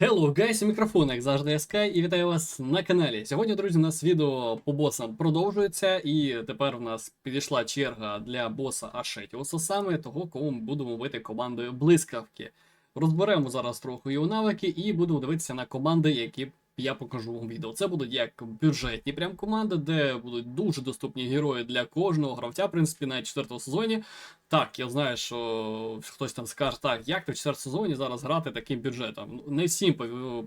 Hello, guys, у мікрофона, як завжди, я Sky, і вітаю вас на каналі. Сьогодні, друзі, у нас відео по босам продовжується, і тепер у нас підійшла черга для боса Ашетіуса, саме того, кого ми будемо бити командою блискавки. Розберемо зараз трохи його навики і будемо дивитися на команди, які я покажу у відео. Це будуть як бюджетні прям команди, де будуть дуже доступні герої для кожного гравця, в принципі, на четвертому сезоні. Так, я знаю, що хтось там скаже, так, як то в четвертому сезоні зараз грати таким бюджетом. Ну, Не всім,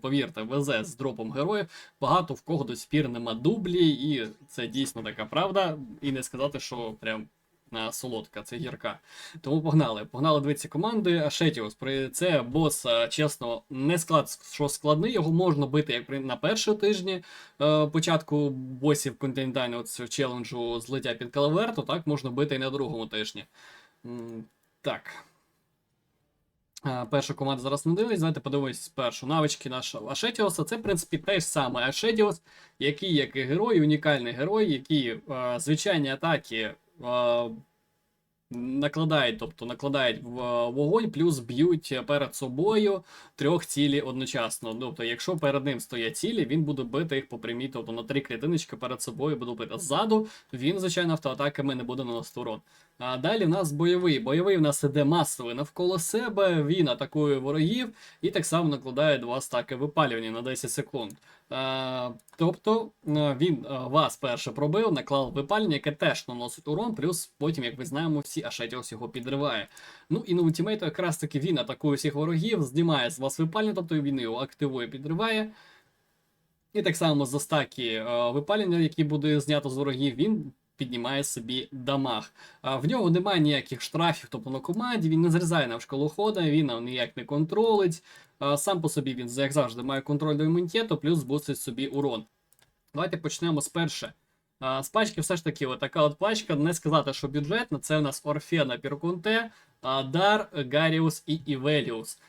повірте, везе з дропом героїв. Багато в кого до сих пір нема дублі, і це дійсно така правда. І не сказати, що прям солодка, це гірка. Тому погнали. Погнали дивитися команди. Ашетіус. При це бос, чесно, не склад, що складний. Його можна бити як на першому тижні е, початку босів континентального челенджу злиття під Калаверту, так можна бити і на другому тижні. Так. Перша команда зараз не дивись. Давайте подивимось спершу. Навички нашого Ашетіоса. Це, в принципі, те ж саме Ашетіос, який як і герой, унікальний герой, який е, звичайні атаки е, накладають, тобто накладають в е, вогонь, плюс б'ють перед собою трьох цілі одночасно. Тобто, якщо перед ним стоять цілі, він буде бити їх по прямій, тобто на три клітиночки перед собою буде бити. Ззаду він, звичайно, автоатаками не буде наносити урон. А далі в нас бойовий. Бойовий в нас іде масовий навколо себе, він атакує ворогів і так само накладає два стаки випалювання на 10 секунд. А, тобто е, він е, вас перше пробив, наклав випалювання, яке теж наносить урон, плюс потім, як ви знаємо, всі Ашетіос його підриває. Ну і на ультимейту якраз таки він атакує всіх ворогів, знімає з вас випалення, тобто він його активує, підриває. І так само за стаки е, випалення, які буде знято з ворогів, він піднімає собі дамаг. В нього немає ніяких штрафів, тобто на команді, він не зрізає навколо хода, він ніяк не контролить. Сам по собі він, як завжди, має контроль до імунітету, плюс бустить собі урон. Давайте почнемо з перше. З пачки все ж таки, отака от пачка. Не сказати, що бюджетна. Це у нас Орфена Піркунте, Дар, Гаріус і Івеліус.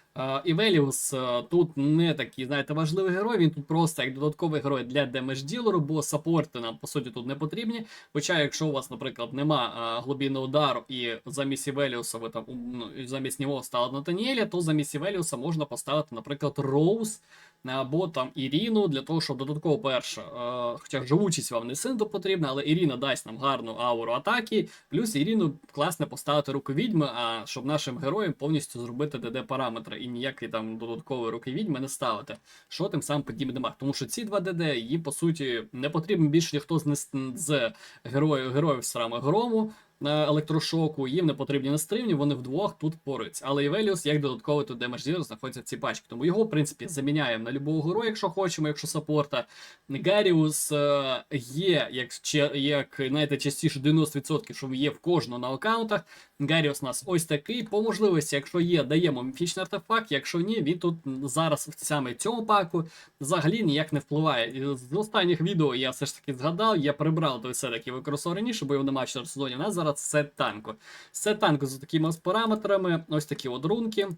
Івеліус тут не такий, знаєте, важливий герой. Він тут просто як додатковий герой для демедж-ділеру, бо саппорти нам по суті тут не потрібні. Хоча, якщо у вас, наприклад, нема глибинного удару і замість Івеліуса ви там ну, замість нього стали Натаніеля, то замість Івеліуса можна поставити, наприклад, Роуз або там Іріну для того, щоб додатково перше. Е, хоча живучість вам не сильно потрібна, але Іріна дасть нам гарну ауру атаки. Плюс Іріну класно поставити руку відьми, а щоб нашим героям повністю зробити ДД параметри і ніякий там додатковий руки відьми не ставити. Що тим самим підніме дамаг. Тому що ці два ДД їм по суті не потрібен більше ніхто з, з героїв, героїв саме грому. На електрошоку, їм не потрібні на стрімні, вони вдвох тут поруються. Але Івеліус як додатковий тут демедж ділер знаходиться в цій пачці. Тому його, в принципі, заміняємо на любого героя, якщо хочемо, якщо саппорта. Гаріус е, є, як, як знаєте, частіше 90%, що є в кожного на аккаунтах. Гаріус у нас ось такий. По можливості, якщо є, даємо міфічний артефакт. Якщо ні, він тут зараз в саме цьому паку взагалі ніяк не впливає. З останніх відео я все ж таки згадав, я прибрав той сет, який використовував раніше, бо його немає в сезоні. У нас зараз сет танку. Сет танку з такими ось параметрами, ось такі от рунки.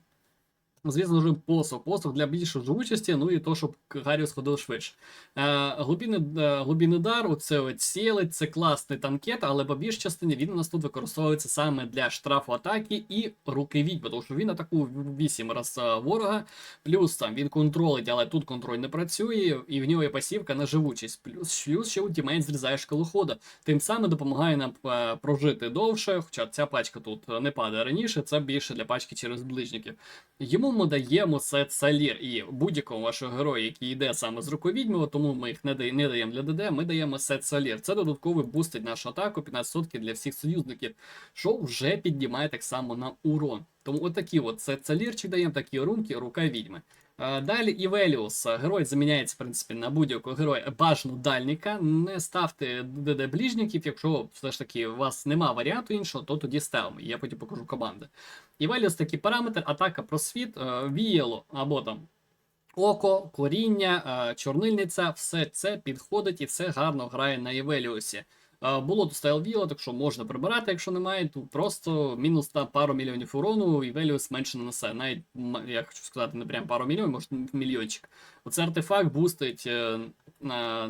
Звісно, вже посох. Посох для більшої живучості, ну і то, щоб Гарріус ходив швидше. Е, глибінний, е, дар, оце сілить, це класний танкет, але по більш частині він у нас тут використовується саме для штрафу атаки і руки відьми, тому що він атакує 8 раз е, ворога, плюс там він контролить, але тут контроль не працює, і в нього є пасівка на живучість. Плюс, плюс ще ультимейт зрізає шкалу хода. Тим самим допомагає нам е, прожити довше, хоча ця пачка тут не падає раніше, це більше для пачки через ближників. Йому ми даємо сет Салір і будь-якому вашого героя, який йде саме з рукою тому ми їх не, дає- не даємо для ДД, ми даємо сет Салір. Це додатковий бустить нашу атаку 15% для всіх союзників, що вже піднімає так само на урон. Тому отакі от сет Салірчик даємо, такі рунки, рука відьми. Далі Івеліус. Герой заміняється, в принципі, на будь-якого героя бажано дальника. Не ставте ДД ближників, якщо все ж таки у вас нема варіанту іншого, то тоді ставимо. Я потім покажу команди. Івеліус такий параметр, атака просвіт, е, віяло або там. Око, коріння, е, чорнильниця, все це підходить і все гарно грає на Івеліусі. Е, Було тут стайл віла, так що можна прибирати, якщо немає, то просто мінус та пару мільйонів урону, і Веліус менше нанесе. Навіть я хочу сказати, не прям пару мільйонів, може мільйончик. Оце артефакт бустить е,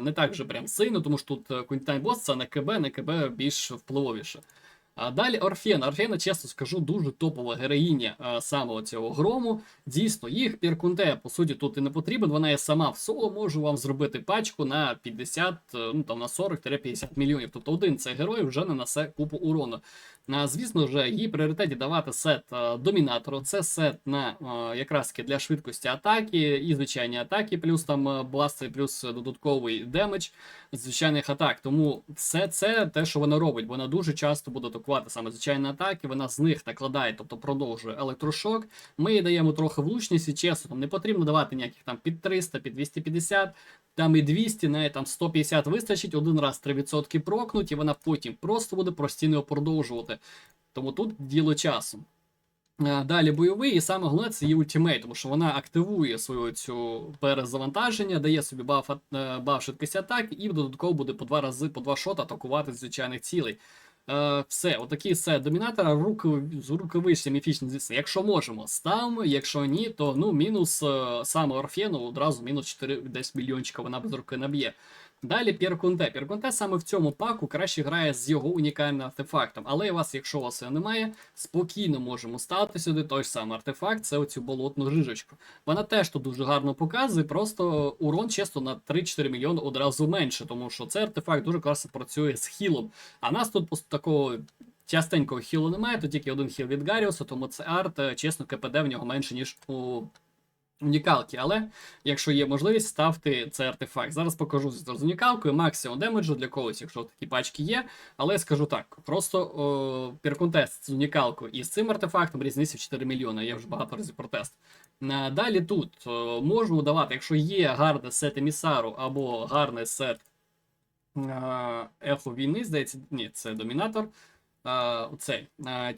не так же прям сильно, тому що тут Кунтайн бос це на КБ, на КБ більш впливовіше. А далі Орфена. Орфена, чесно скажу, дуже топова героїня саме цього грому. Дійсно, їх Піркунте, по суті, тут і не потрібен. Вона є сама в соло, може вам зробити пачку на 50, е, ну там на 40-50 мільйонів. Тобто один цей герой вже не несе купу урону. А, звісно ж, їй пріоритеті давати сет а, домінатору. Це сет на а, якраз для швидкості атаки і звичайні атаки, плюс там бласти, плюс додатковий демедж звичайних атак. Тому все це те, що вона робить. Вона дуже часто буде атакувати саме звичайні атаки. Вона з них накладає, тобто продовжує електрошок. Ми їй даємо трохи влучність і чесно, там не потрібно давати ніяких там під 300, під 250. Там і 200, навіть там 150 вистачить, один раз 3% прокнуть, і вона потім просто буде постійно продовжувати. Тому тут діло часу. Е, Далі бойовий, і саме головне це її ультимейт, тому що вона активує свою цю перезавантаження, дає собі баф, е, баф швидкості атаки, і додатково буде по два рази, по два шота атакувати з звичайних цілей. Е, все, отакі все домінатора, руки, з рукавичні міфічні, звісно. Якщо можемо, ставимо, якщо ні, то ну мінус е, саме Орфену одразу мінус 4 десь мільйончика вона без руки наб'є. Далі Піркунте. Піркунте саме в цьому паку краще грає з його унікальним артефактом. Але у вас, якщо у вас його немає, спокійно можемо ставити сюди той самий артефакт, це оцю болотну жижечку. Вона теж тут дуже гарно показує, просто урон чисто на 3-4 мільйони одразу менше, тому що цей артефакт дуже класно працює з хілом. А нас тут пос- такого. Частенького хілу немає, то тільки один хіл від Гаріуса, тому це арт, е, чесно, КПД в нього менше, ніж у унікалки. Але якщо є можливість, ставте цей артефакт. Зараз покажу з унікалкою, максимум демеджу для когось, якщо такі пачки є. Але скажу так: просто о, пірконтест з унікалкою і з цим артефактом різниця в 4 мільйони. Я вже багато разів протест. На- Далі тут о, можу давати, якщо є гарний сет емісару або гарний сет ехо війни, здається, ні, це домінатор. А, цей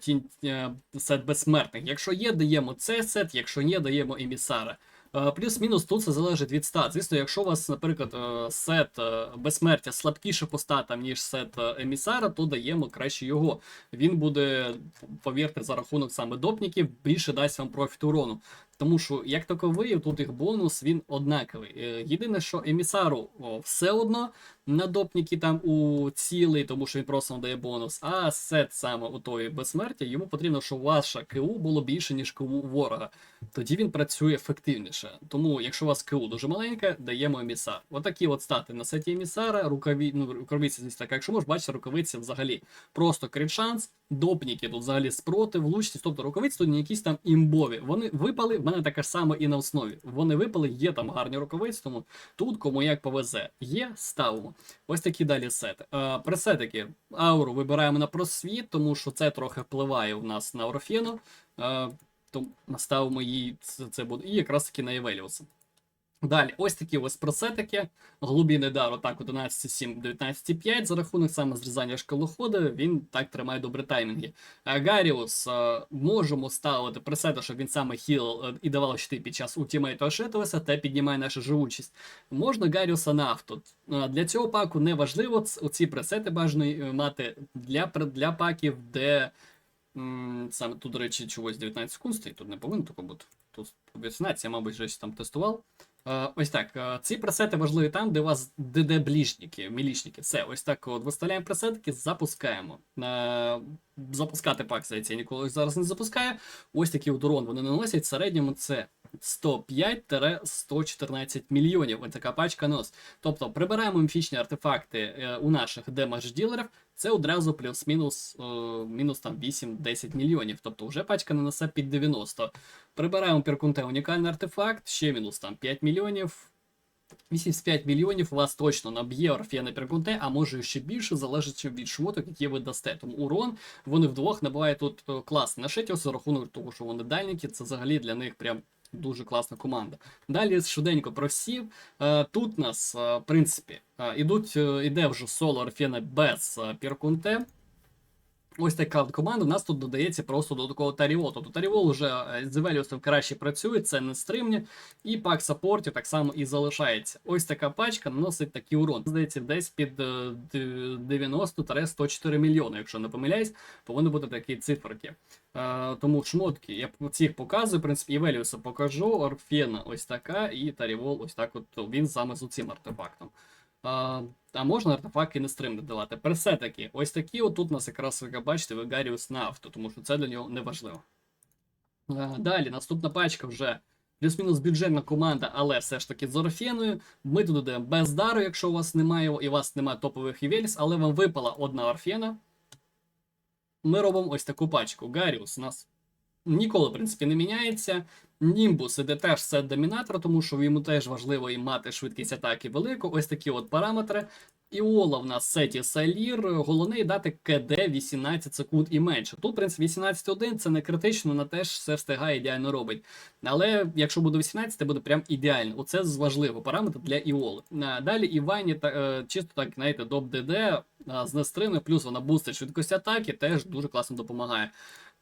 тінь, е, сет безсмертних. Якщо є, даємо цей сет, якщо ні, даємо емісара. Е, Плюс-мінус тут це залежить від стат. Звісно, якщо у вас, наприклад, е, сет е, безсмертя слабкіше по статам, ніж сет е, емісара, то даємо краще його. Він буде, повірте, за рахунок саме допників, більше дасть вам профіт урону. Тому що, як таковий, тут їх бонус він однаковий. Е, Єдине, що емісару все одно на допніки там у цілий, тому що він просто дає бонус. А сет саме у тої безсмертя, йому потрібно, щоб ваша КУ було більше, ніж КУ ворога. Тоді він працює ефективніше. Тому, якщо у вас КУ дуже маленька, даємо емісар. Отакі от стати на сеті емісара, рукаві, ну, рукавиці, звісно, так. Якщо можеш бачити, рукавиці взагалі просто крит шанс, допніки тут взагалі спротив, влучність, тобто рукавиці тут не якісь там імбові. Вони випали, в мене таке ж саме і на основі. Вони випали, є там гарні рукавиці, тому тут кому як повезе. Є, ставимо. Ось такі далі сети. Е, пресетики. Ауру вибираємо на просвіт, тому що це трохи впливає у нас на Орфіну. Е, то ставимо її, це буде, і якраз таки на Евеліуса. Далі, ось такі ось пресетики. Глубінний дар, отак 11,7, 19,5. За рахунок саме зрізання шкалоходу, він так тримає добрі таймінги. А Гаріус е, можемо ставити пресети, щоб він саме хіл е, і давав щити під час ультимейту Ашетовеса та піднімає нашу живучість. Можна Гаріуса на авто. Е, Для цього паку не важливо оці пресети бажано е, мати для, для паків, де саме тут, до речі, чогось 19 секунд стоїть, тут не повинно тако бути. Тут 18, я, мабуть, щось там тестував. Е, Ось так. е, Ці пресети важливі там, де у вас ДД ближніки, мілічники. Все, ось так от виставляємо пресетки, запускаємо. Е, Запускати пак, здається, я ніколи зараз не запускаю. Ось такий от урон вони наносять. В середньому це 105-114 мільйонів. Ось така пачка нос. Тобто прибираємо міфічні артефакти е, у наших демедж-ділерів, це одразу плюс-мінус е, мінус там 8-10 мільйонів. Тобто вже пачка нанесе під 90. Прибираємо Піркунте унікальний артефакт, ще мінус там 5 мільйонів. 85 мільйонів вас точно наб'є Орфіана Піркунте, а може ще більше, залежить від шмоток, які ви дасте. Тому урон вони вдвох набувають тут е, класно. На шеті за рахунок того, що вони дальніки, це взагалі для них прям дуже класна команда. Далі швиденько просів. Е, Тут нас, е, в принципі, е, ідуть, іде вже соло Орфіна без Піркунте. Ось така команда. У нас тут додається просто додатково Таріол. Тобто Таріол вже е, з Евеліусом краще працює, це не стримні. І пак саппортів так само і залишається. Ось така пачка наносить такий урон. Здається, десь під е, 90-104 мільйони, якщо не помиляюсь, повинні бути такі циферки. Е, тому шмотки я цих показую. В принципі, Евеліуса покажу. Орфена ось така, і Тарівол ось так. От він саме з цим артефактом. А, а можна артефакти не стримно давати. Персе-таки, ось такі, от тут у нас якраз ви бачите, Вегаріус на авто, тому що це для нього не важливо. Далі, наступна пачка вже плюс-мінус бюджетна команда, але все ж таки з Орфеною. Ми тут йдемо без дару, якщо у вас немає, і у вас немає топових Івеліс, але вам випала одна Орфена. Ми робимо ось таку пачку. Гаріус у нас ніколи, в принципі, не міняється. Німбус іде теж сет домінатора, тому що йому теж важливо і мати швидкість атаки велику. Ось такі от параметри. Іола в нас сеті Салір, головне дати КД 18 секунд і менше. Тут, в принципі, 18.1 це не критично, вона теж все встигає ідеально робить. Але якщо буде 18, це буде прям ідеально. Оце важливо параметр для Іоли. Далі Івані та, е, чисто так, знаєте, доп ДД з нестрими, плюс вона бустить швидкість атаки, теж дуже класно допомагає.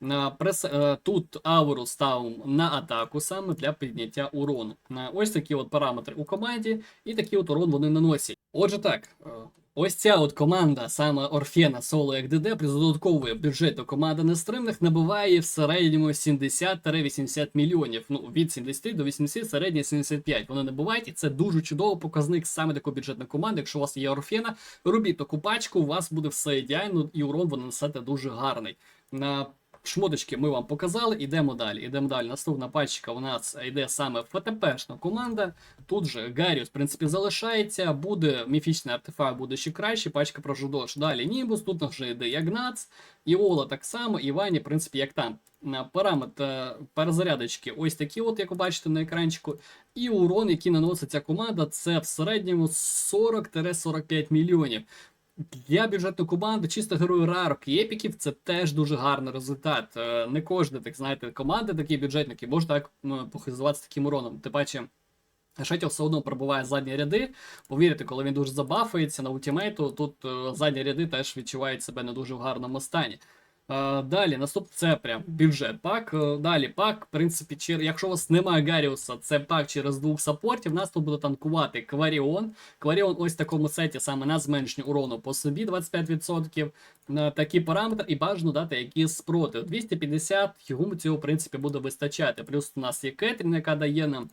На прес, е, тут ауру ставимо на атаку саме для підняття урону. Ось такі от параметри у команді, і такий от урон вони наносять. Отже, так. е, Ось ця от команда, саме Орфена Соло як ДД, додатковий бюджет до команди нестримних набиває в середньому 70-80 мільйонів. Ну, від 70 до 80, середнє 75. Вони набувають, і це дуже чудовий показник саме такої бюджетної команди. Якщо у вас є Орфена, робіть таку пачку, у вас буде все ідеально, і урон ви нанесете дуже гарний. На Шмоточки ми вам показали, ідемо далі. Ідемо далі. Наступна пачка у нас йде саме ФТПшна команда. Тут же Гаріус, в принципі, залишається. Буде міфічний артефакт, буде ще краще. Пачка про Жудош. Далі Німбус, тут вже йде Ягнац, Іола так само, Івані, в принципі, як там. Параметр перезарядочки ось такі, от, як ви бачите на екранчику. І урон, який наносить ця команда, це в середньому 40-45 мільйонів. Для бюджетної команди, чисто герою рарок і епіків, це теж дуже гарний результат. Е, Не кожна, так знаєте, команда, такі бюджетники, може так похизуватися таким уроном. Тим паче, Шетіл все одно пробуває задні ряди. Повірте, коли він дуже забафається на ультимейту, тут е, задні ряди теж відчувають себе не дуже в гарному стані. Е, Далі, наступне це прям бюджет пак. Е, Далі пак, в принципі, чер... якщо у вас немає Гаріуса, це пак через двох саппортів. Нас тут буде танкувати Кваріон. Кваріон ось в такому сеті саме на зменшення урону по собі 25%. На такі параметри і бажано дати якісь спротив. 250 йому цього в принципі буде вистачати. Плюс у нас є Кетрін, яка дає нам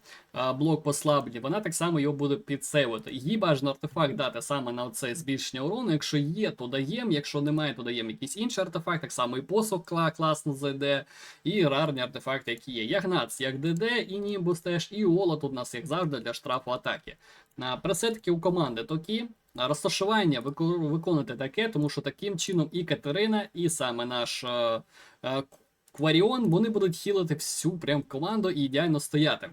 блок послаблення. Вона так само його буде підсейвити. Їй бажано артефакт дати саме на це збільшення урону. Якщо є, то даємо. Якщо немає, то даємо якийсь інший артефакт. Так само і посох кла класно зайде. І рарні артефакти, які є. Ягнац, як ДД, і Німбус теж, і Ола у нас, як завжди, для штрафу атаки. Пресетки у команди такі. Розташування виконуйте таке, тому що таким чином і Катерина, і саме наш е, е, Кваріон вони будуть хілити всю прям команду і ідеально стояти.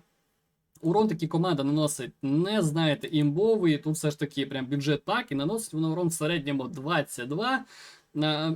Урон такі команда наносить не знаєте імбовий, тут все ж таки прям бюджет так, і наносить воно урон в середньому 22 на,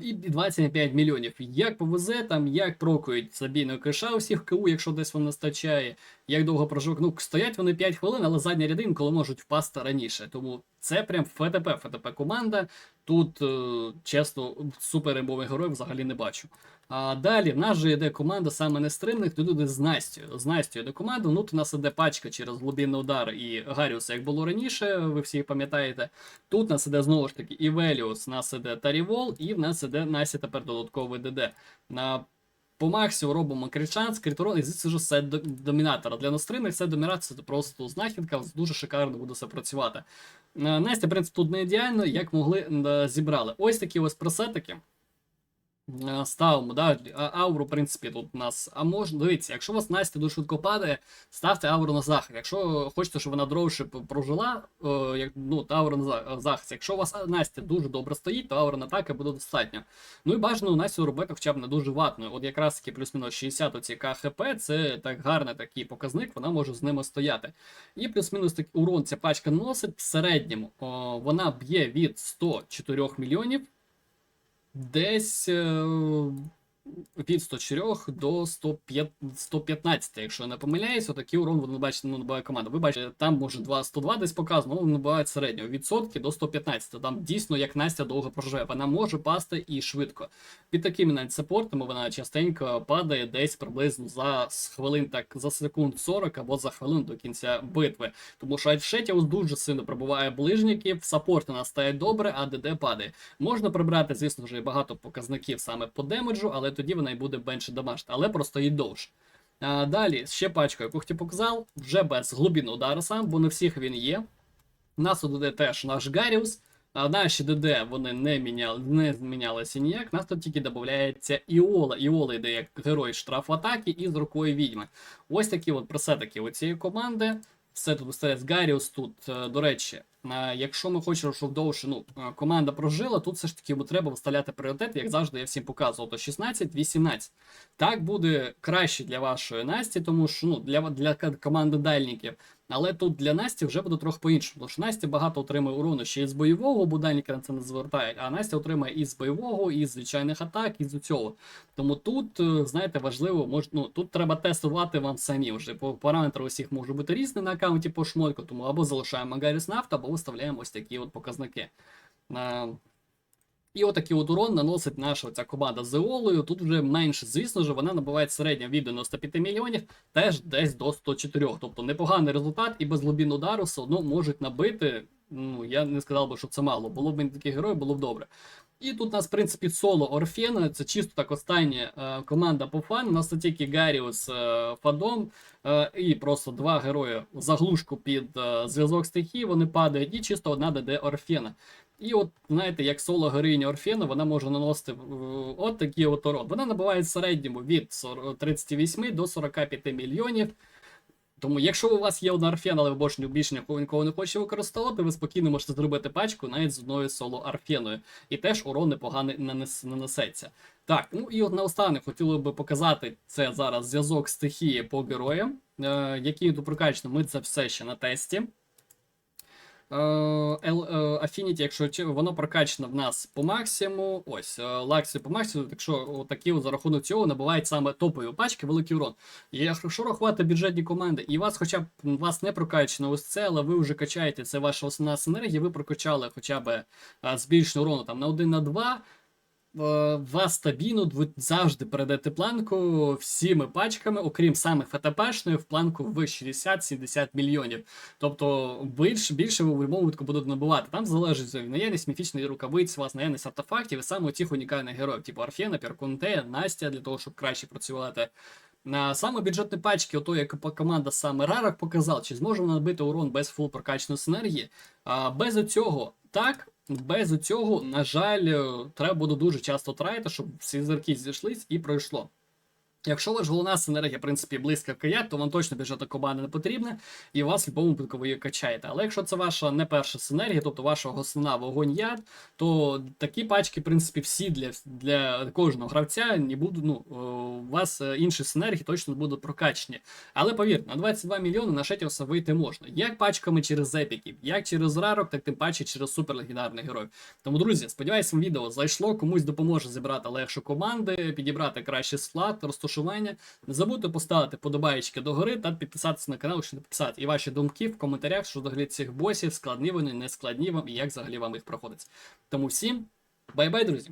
і 25 мільйонів. Як повезе, там, як прокують забійного киша усіх КУ, якщо десь воно стачає, як довго прожок. Ну, стоять вони 5 хвилин, але задня ряди інколи можуть впасти раніше. Тому це прям ФТП, ФТП команда. Тут, е, чесно, суперебових героїв взагалі не бачу. А далі в нас же йде команда саме нестримних, тут іде з Настю. З Настю йде команда. Ну, тут у нас іде пачка через глибинний удар і Гаріус, як було раніше, ви всі пам'ятаєте. Тут у нас іде знову ж таки і Веліус, у нас іде Тарівол, і в нас іде Настя тепер додатковий ДД. На по Максію робимо кричан, скриторон, і звідси вже до- домінатора. Для настримних сет домінатор це просто знахідка, дуже шикарно буде все працювати. Е, Настя, в принципі, тут не ідеально, як могли зібрали. Ось такі ось пресетики. Е, Ставимо, да, ауру, в принципі, тут у нас. А можна, дивіться, якщо у вас Настя дуже швидко падає, ставте ауру на захист. Якщо хочете, щоб вона довше прожила, е, як, ну, то ауру на захист. Якщо у вас Настя дуже добре стоїть, то аура на атаки буде достатньо. Ну і бажано у Настю робити хоча б не дуже ватною. От якраз таки плюс-мінус 60 оці КХП, це так гарний такий показник, вона може з ними стояти. І плюс-мінус такий урон ця пачка наносить в середньому. О, вона б'є від 104 мільйонів десь е, від 104 до 115, якщо я не помиляюсь, отакий урон вони бачите, ну, набиває команда. Ви бачите, там може 2, 102 десь показано, ну, набивають середнього відсотки до 115. Там дійсно, як Настя довго проживе, вона може пасти і швидко. Під такими навіть саппортами вона частенько падає десь приблизно за хвилин, так за секунд 40 або за хвилин до кінця битви. Тому що Альшетіус дуже сильно пробуває ближніків, саппорт у нас стає добре, а ДД падає. Можна прибрати, звісно ж, і багато показників саме по демеджу, але тоді вона й буде менше дамажити, але просто і довше. А, далі ще пачка, яку хотів показав, вже без глибинного удару сам, бо не всіх він є. У нас тут теж наш Гаріус. А наші ДД вони не міняли, не змінялися ніяк. Нас тут тільки додається Іола. Іола йде як герой штраф атаки і з рукою відьми. Ось такі от пресетики у цієї команди. Все тут стається Гаріус тут, е, до речі, якщо ми хочемо, щоб довше ну, е, команда прожила, тут все ж таки треба виставляти пріоритет, як завжди я всім показував, то 16-18. Так буде краще для вашої Насті, тому що ну, для, для команди дальників. Але тут для Насті вже буде трохи по-іншому. Тому що Настя багато отримує урону ще з бойового, бо дальники на це не звертають, а Настя отримає і з бойового, і з звичайних атак, і з цього. Тому тут, е, знаєте, важливо, мож, ну, тут треба тестувати вам самі вже. По параметри усіх можуть бути різні на аккаунті по шмотку, тому або залишаємо Гарріс Нафт, або виставляємо ось такі от показники. І отакий от урон наносить наша ця команда з Еолою. Тут вже менше, звісно ж, вона набуває середньо від 95 мільйонів, теж десь до 104. Тобто непоганий результат, і без глибин удару все одно можуть набити. Ну, я не сказав би, що це мало. Було б він такий герой, було б добре. І тут у нас, в принципі, соло Орфена. Це чисто так остання е, команда по фану. У нас тут тільки Гаріус е, Фадом е, і просто два герої заглушку під е, зв'язок стихії. Вони падають, і чисто одна ДД Орфена. І от, знаєте, як соло героїня Орфена, вона може наносити е, от такий от урон. Вона набуває в середньому від 38 до 45 мільйонів. Тому, якщо у вас є одна Арфен, але ви більше більше нікого, не хочете використовувати, ви спокійно можете зробити пачку навіть з одною соло Арфеною. І теж урон непоганий нанес, нанесеться. Так, ну і от наостанок хотіло би показати це зараз зв'язок стихії по героям, е, який прокачано, ми це все ще на тесті. Е, е, Affinity, якщо воно прокачано в нас по максимуму, ось е, Лаксі по максимуму, так що такі за рахунок цього набувають саме топові пачки, великий урон. І якщо рахувати бюджетні команди, і вас хоча б вас не прокачано ось це, але ви вже качаєте, це ваша основна синергія, ви прокачали хоча б збільшення урону там на 1 на 2. Вас стабільно завжди передаєте планку всіми пачками, окрім самих ФТПшної, в планку в 60-70 мільйонів. Тобто більше, більше ви в будь-якому випадку будете набувати. Там залежить наявність міфічної рукавиці, у вас наявність артефактів і саме цих унікальних героїв, типу Арфена, Перкунте, Настя, для того, щоб краще працювати. На саме бюджетні пачки, ото як команда саме Рарок показав, чи зможемо набити урон без фул прокачаної синергії. А без цього так, без цього, на жаль, е, треба буде дуже часто трайти, щоб всі зірки зійшлись і пройшло. Якщо ваш головна синергія, в принципі, близька к то вам точно бюджетна команда не потрібна, і вас в будь-якому випадку ви її качаєте. Але якщо це ваша не перша синергія, тобто ваша основна вогонь яд, то такі пачки, в принципі, всі для, для кожного гравця не будуть, ну, е, у вас е, інші синергії точно будуть прокачені. Але повірте, на 22 мільйони на Шетіуса вийти можна. Як пачками через епіків, як через рарок, так тим паче через суперлегендарних героїв. Тому, друзі, сподіваюся, відео зайшло, комусь допоможе зібрати легше команди, підібрати кращий склад, розташування. Не забудьте поставити подобаєчки догори та підписатися на канал, якщо не підписати. І ваші думки в коментарях щодо гри цих босів, складні вони, не складні вам і як взагалі вам їх проходить. Тому всім бай-бай, друзі!